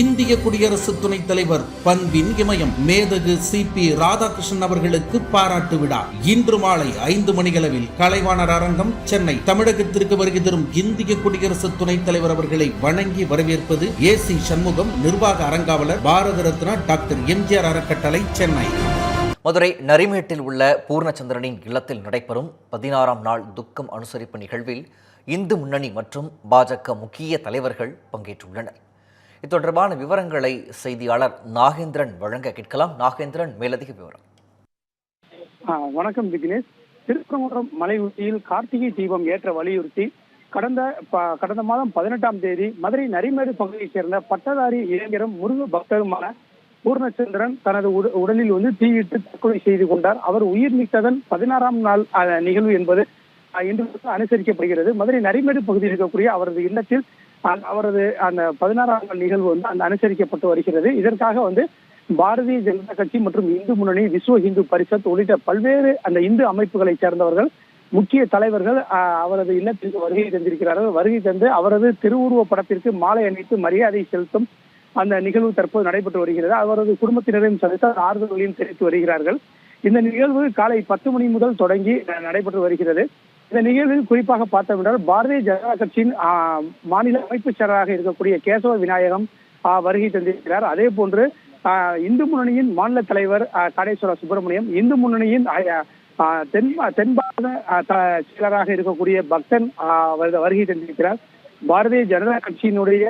இந்திய குடியரசு துணைத் தலைவர் பண்பின் இமயம் மேதகு சி பி ராதாகிருஷ்ணன் அவர்களுக்கு பாராட்டு விழா. இன்று மாலை ஐந்து மணியளவில் கலைவாணர் அரங்கம் சென்னை தமிழகத்திற்கு வருகை தரும் இந்திய குடியரசு துணைத் தலைவர் அவர்களை வணங்கி வரவேற்பது ஏ சி சண்முகம் நிர்வாக அரங்காவலர் பாரத ரத்னா டாக்டர் எம்ஜிஆர் அறக்கட்டளை சென்னை. மதுரை நரிமேட்டில் உள்ள பூர்ணச்சந்திரனின் இல்லத்தில் நடைபெறும் பதினாறாம் நாள் துக்கம் அனுசரிப்பு நிகழ்வில் இந்து முன்னணி மற்றும் பாஜக முக்கிய தலைவர்கள் பங்கேற்றுள்ளனர். இது தொடர்பான விவரங்களை செய்தியாளர் நாகேந்திரன் வழங்க கேட்கலாம். நாகேந்திரன் மேலதிக விவரம். வணக்கம் விக்னேஷ் திருப்பரங்குன்றம் மலை உச்சியில் கார்த்திகை தீபம் ஏற்ற வலியுறுத்தி கடந்த கடந்த மாதம் பதினெட்டாம் தேதி மதுரை நரிமேடு பகுதியைச் சேர்ந்த பட்டதாரி இளைஞரும் முருக பக்தருமான பூர்ணச்சந்திரன் தனது உட- உடலில் வந்து தீயிட்டு தற்கொலை செய்து கொண்டார். அவர் உயிர் நீத்ததன் பதினாறாம் நாள் நிகழ்வு என்பது இன்று அனுசரிக்கப்படுகிறது. மதுரை நரிமேடு பகுதியில் இருக்கக்கூடிய அவரது இல்லத்தில் அவரது அந்த பதினாறாம் நாள் நிகழ்வு வந்து அந்த அனுசரிக்கப்பட்டு வருகிறது. இதற்காக வந்து பாரதிய ஜனதா கட்சி மற்றும் இந்து முன்னணி விஸ்வ இந்து பரிஷத் உள்ளிட்ட பல்வேறு அந்த இந்து அமைப்புகளைச் சேர்ந்தவர்கள் முக்கிய தலைவர்கள் அவரது இல்லத்திற்கு வருகை தந்திருக்கிறார்கள். வருகை தந்து அவரது திருவுருவ படத்திற்கு மாலை அணிவித்து மரியாதை செலுத்தும் அந்த நிகழ்வு தற்போது நடைபெற்று வருகிறது. அவரது குடும்பத்தினரையும் சந்தித்து ஆறுதல்களையும் தெரிவித்து வருகிறார்கள். இந்த நிகழ்வு காலை பத்து மணி முதல் தொடங்கி நடைபெற்று வருகிறது. இந்த நிகழ்வில் குறிப்பாக பார்த்தோம் என்றால் பாரதிய ஜனதா கட்சியின் மாநில அமைப்புச் செயலராக இருக்கக்கூடிய கேசவ விநாயகம் வருகை தந்திருக்கிறார். அதே போன்று இந்து முன்னணியின் மாநில தலைவர் ஆஹ், காடேஸ்வர சுப்பிரமணியம் இந்து முன்னணியின் ஆஹ், தென் தென் பாரத ஆஹ், செயலராக இருக்கக்கூடிய பக்தன் ஆஹ், வருகை தந்திருக்கிறார். பாரதிய ஜனதா கட்சியினுடைய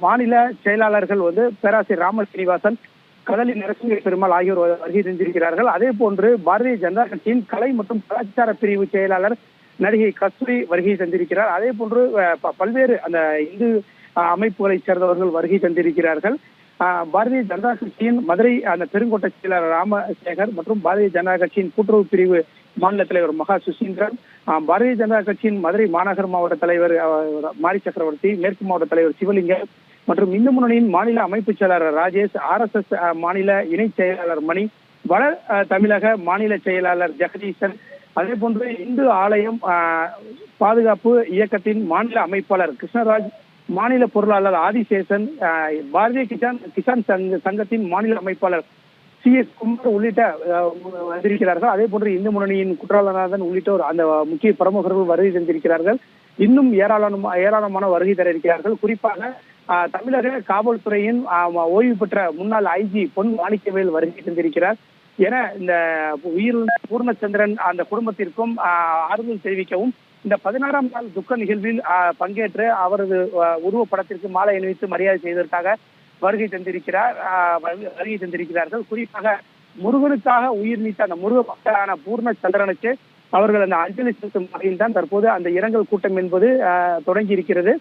மாநில செயலாளர்கள் வந்து பேராசிரியர் ராம ஸ்ரீனிவாசன் கடலில் நரசிங்க பெருமாள் ஆகியோர் வருகை தந்திருக்கிறார்கள். அதே போன்று பாரதிய ஜனதா கட்சியின் கலை மற்றும் கலாச்சார பிரிவு செயலாளர் நடிகை கஸ்தூரி வருகை தந்திருக்கிறார். அதே போன்று பல்வேறு அந்த இந்து அமைப்புகளை சேர்ந்தவர்கள் வருகை தந்திருக்கிறார்கள். பாரதிய ஜனதா கட்சியின் மதுரை அந்த பெருங்கோட்டை செயலாளர் ராமசேகர் மற்றும் பாரதிய ஜனதா கட்சியின் கூட்டுறவு பிரிவு மாநில தலைவர் மகா சுசீந்திரன் பாரதிய ஜனதா கட்சியின் மதுரை மாநகர் மாவட்ட தலைவர் மாரி சக்கரவர்த்தி மேற்கு மாவட்ட தலைவர் சிவலிங்கம் மற்றும் இந்து முன்னணியின் மாநில அமைப்பு செயலாளர் ராஜேஷ் ஆர் எஸ் எஸ் மாநில இணை செயலாளர் மணி வட தமிழக மாநில செயலாளர் ஜெகதீசன் அதே போன்று இந்து ஆலயம் பாதுகாப்பு இயக்கத்தின் மாநில அமைப்பாளர் கிருஷ்ணராஜ் மாநில பொருளாளர் ஆதிசேஷன் பாரதிய கிசான் கிசான் சங்க சங்கத்தின் மாநில அமைப்பாளர் சி எஸ் குமார் உள்ளிட்ட அஹ், வந்திருக்கிறார்கள். அதே போன்று இந்து முன்னணியின் குற்றாலநாதன் உள்ளிட்டோர் அந்த முக்கிய பிரமுகர்கள் வருகை தந்திருக்கிறார்கள். இன்னும் ஏராளமான ஏராளமான வருகை தர இருக்கிறார்கள். குறிப்பாக தமிழக காவல்துறையின் ஓய்வு பெற்ற முன்னாள் ஐஜி பொன் மாணிக்கவேல் வருகை தந்திருக்கிறார். என இந்த உயிரிழந்த பூர்ணச்சந்திரன் அந்த குடும்பத்திற்கும் ஆஹ், ஆறுதல் தெரிவிக்கவும் இந்த பதினாறாம் நாள் துக்க நிகழ்வில் பங்கேற்று அவரது உருவப்படத்திற்கு மாலை அணிவித்து மரியாதை செய்வதற்காக வருகை தந்திருக்கிறார் வருகை தந்திருக்கிறார்கள். குறிப்பாக முருகனுக்காக உயிர் நீத்த அந்த முருக பக்தரான பூர்ணச்சந்திரனுக்கு அவர்கள் அந்த அஞ்சலி செலுத்தும் வகையில் தான் தற்போது அந்த இரங்கல் கூட்டம் என்பது தொடங்கி இருக்கிறது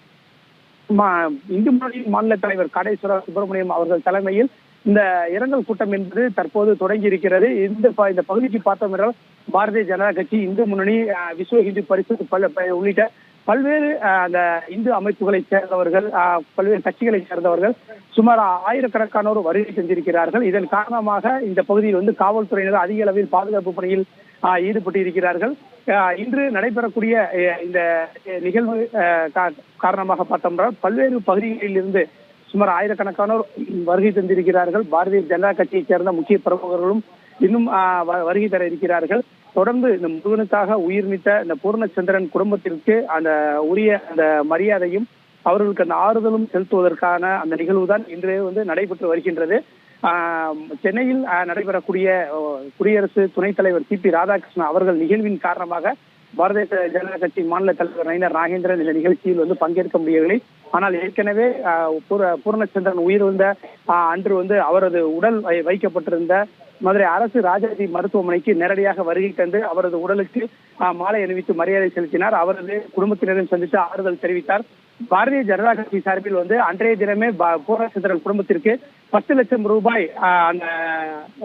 இந்து முன்னணியின் மாநில தலைவர் காடேஸ்வர சுப்பிரமணியம் அவர்கள் தலைமையில் இந்த இரங்கல் கூட்டம் என்பது தற்போது தொடங்கி இருக்கிறது இந்த இந்த பகுதிக்கு பார்த்தோம் என்றால் பாரதிய ஜனதா கட்சி இந்து முன்னணி அஹ், விஸ்வ இந்து பரிசு பல உள்ளிட்ட பல்வேறு அந்த இந்து அமைப்புகளைச் சேர்ந்தவர்கள் பல்வேறு கட்சிகளைச் சேர்ந்தவர்கள் சுமார் ஆயிரக்கணக்கானோர் வருகை சென்றிருக்கிறார்கள் இதன் காரணமாக இந்த பகுதியில் வந்து காவல்துறையினர் அதிக அளவில் பாதுகாப்பு பணியில் ஈடுபட்டு இருக்கிறார்கள் ஆஹ், இன்று நடைபெறக்கூடிய இந்த நிகழ்வு காரணமாக பார்த்தோம்னா பல்வேறு பகுதிகளில் இருந்து சுமார் ஆயிரக்கணக்கானோர் வருகை தந்திருக்கிறார்கள். பாரதிய ஜனதா கட்சியைச் சேர்ந்த முக்கிய பிரமுகர்களும் இன்னும் ஆஹ், வ- வருகை தர இருக்கிறார்கள். தொடர்ந்து இந்த முருகனுக்காக உயிர் நீத்த இந்த பூர்ணச்சந்திரன் குடும்பத்திற்கு அந்த உரிய அந்த மரியாதையும் அவர்களுக்கு அந்த ஆறுதலும் செலுத்துவதற்கான அந்த நிகழ்வு தான் இன்று வந்து நடைபெற்று வருகின்றது. சென்னையில் நடைபெறக்கூடிய குடியரசு துணைத் தலைவர் சி பி ராதாகிருஷ்ணன் அவர்கள் நிகழ்வின் காரணமாக பாரதிய ஜனதா கட்சி மாநில தலைவர் நயினர் நாகேந்திரன் இந்த நிகழ்ச்சியில் வந்து பங்கேற்க முடியவில்லை. ஆனால் ஏற்கனவே பூர்ணச்சந்திரன் உயிரிழந்த ஆஹ், அன்று வந்து அவரது உடல் வை- வைக்கப்பட்டிருந்த மதுரை அரசு ராஜாஜி மருத்துவமனைக்கு நேரடியாக வருகை தந்து அவரது உடலுக்கு ஆஹ், மாலை அணிவித்து மரியாதை செலுத்தினார். அவரது குடும்பத்தினரையும் சந்தித்து ஆறுதல் தெரிவித்தார். பாரதிய ஜனதா கட்சி சார்பில் வந்து அன்றைய தினமே ப- பூர்ணச்சந்திரன் குடும்பத்திற்கு பத்து லட்சம் ரூபாய் ஆஹ், அந்த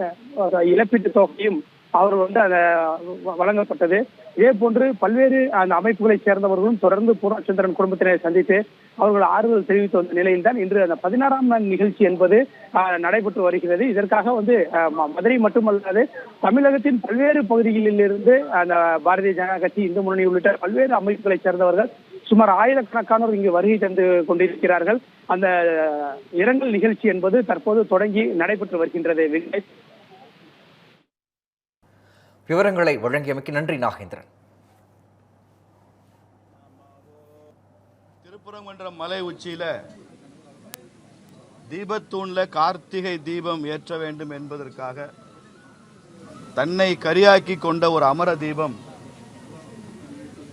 அஹ், இழப்பீட்டு தொகையும் அவர் வந்து அந்த வ- வழங்கப்பட்டது. இதே போன்று பல்வேறு அந்த அமைப்புகளைச் சேர்ந்தவர்களும் தொடர்ந்து பூர்ணச்சந்திரன் குடும்பத்தினரை சந்தித்து அவர்கள் ஆறுதல் தெரிவித்து வந்த நிலையில் தான் இன்று அந்த பதினாறாம் நாள் நிகழ்ச்சி என்பது நடைபெற்று வருகிறது. இதற்காக வந்து மதுரை மட்டுமல்லாது தமிழகத்தின் பல்வேறு பகுதிகளில் இருந்து அந்த பாரதிய ஜனதா கட்சி இந்து முன்னணி உள்ளிட்ட பல்வேறு அமைப்புகளைச் சேர்ந்தவர்கள் சுமார் ஆயிரக்கணக்கானோர் இங்கு வருகை தந்து கொண்டிருக்கிறார்கள். அந்த இரங்கல் நிகழ்ச்சி என்பது தற்போது தொடங்கி நடைபெற்று வருகின்றது. விவரங்களை வழங்கியமைக்கு நன்றி நாகேந்திரன். திருப்பரங்குன்றம் மலை உச்சியில் தீபத்தூண்ல கார்த்திகை தீபம் ஏற்ற வேண்டும் என்பதற்காக தன்னை கரியாக்கி கொண்ட ஒரு அமர தீபம்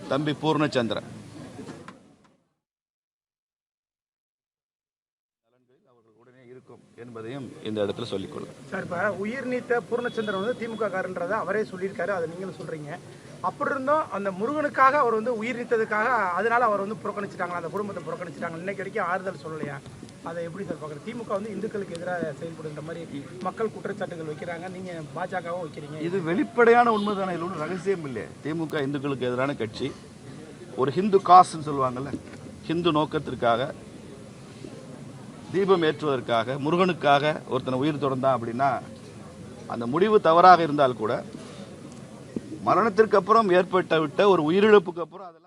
தம்பி பூர்ணச்சந்திரன். இருக்கும் என்பதையும் இந்த இடத்துல சொல்லிக்கொள்ளும். சார் இப்போ உயிர் நீத்த பூர்ணச்சந்திரன் வந்து திமுக காரன்றதை அவரே சொல்லியிருக்காரு. அதை நீங்களும் சொல்றீங்க. அப்படி இருந்தும் அந்த முருகனுக்காக அவர் வந்து உயிர் நீத்ததுக்காக அதனால அவர் வந்து புறக்கணிச்சிட்டாங்களா? அந்த குடும்பத்தை புறக்கணிச்சிட்டாங்க இன்னைக்கு வரைக்கும் ஆறுதல் சொல்லலையா? அதை எப்படி சார் பார்க்குறது? திமுக வந்து இந்துக்களுக்கு எதிராக செயல்படுகின்ற மாதிரி மக்கள் குற்றச்சாட்டுகள் வைக்கிறாங்க. நீங்க பாஜகவும் வைக்கிறீங்க. இது வெளிப்படையான உண்மைதானே? இதில் ஒன்றும் ரகசியம் இல்லையே. திமுக இந்துக்களுக்கு எதிரான கட்சி. ஒரு ஹிந்து காஸ்ன்னு சொல்லுவாங்கல்ல ஹிந்து நோக்கத்திற்காக தீபம் ஏற்றுவதற்காக முருகனுக்காக ஒருத்தனை உயிர் தொடர்ந்தான் அப்படின்னா அந்த முடிவு தவறாக இருந்தால் கூட மரணத்திற்கு அப்புறம் ஏற்பட்ட விட்ட ஒரு உயிரிழப்புக்கு அப்புறம் அதெல்லாம்